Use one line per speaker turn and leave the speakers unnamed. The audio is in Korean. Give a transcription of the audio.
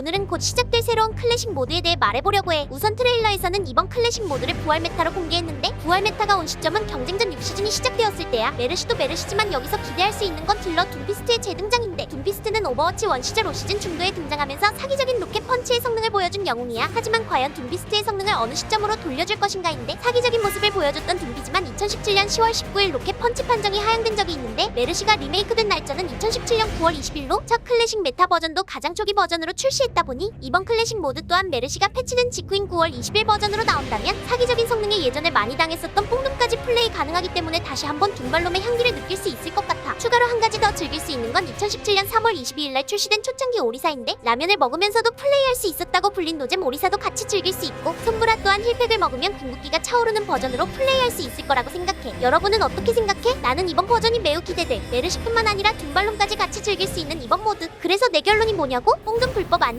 오늘은 곧 시작될 새로운 클래식 모드에 대해 말해보려고 해. 우선 트레일러에서는 이번 클래식 모드를 부활 메타로 공개했는데 부활 메타가 온 시점은 경쟁전 6시즌이 시작되었을 때야. 메르시도 메르시지만 여기서 기대할 수 있는 건 딜러 둠피스트의 재등장인데 둠피스트는 오버워치 1 시절 5시즌 중도에 등장하면서 사기적인 펀치의 성능을 보여준 영웅이야. 하지만 과연 둠피스트의 성능을 어느 시점으로 돌려줄 것인가인데 사기적인 모습을 보여줬던 둠피지만 2017년 10월 19일 로켓 펀치 판정이 하향된 적이 있는데 메르시가 리메이크된 날짜는 2017년 9월 20일로 첫 클래식 메타 버전도 가장 초기 버전으로 출시했다 보니 이번 클래식 모드 또한 메르시가 패치된 직후인 9월 20일 버전으로 나온다면 사기적인 성능에 예전에 많이 당했었던 뽕둠까지 플레이 가능하기 때문에 다시 한번 둠발롬의 향기를 느낄 수 있을 것 즐길 수 있는 건 2017년 3월 22일 날 출시된 초창기 오리사인데 라면을 먹으면서도 플레이할 수 있었다고 불린 노잼 오리사도 같이 즐길 수 있고 손브라 또한 힐팩을 먹으면 궁극기가 차오르는 버전으로 플레이할 수 있을 거라고 생각해. 여러분은 어떻게 생각해? 나는 이번 버전이 매우 기대돼. 메르시뿐만 아니라 둠발롬까지 같이 즐길 수 있는 이번 모드. 그래서 내 결론이 뭐냐고? 뽕둠 불법 아님?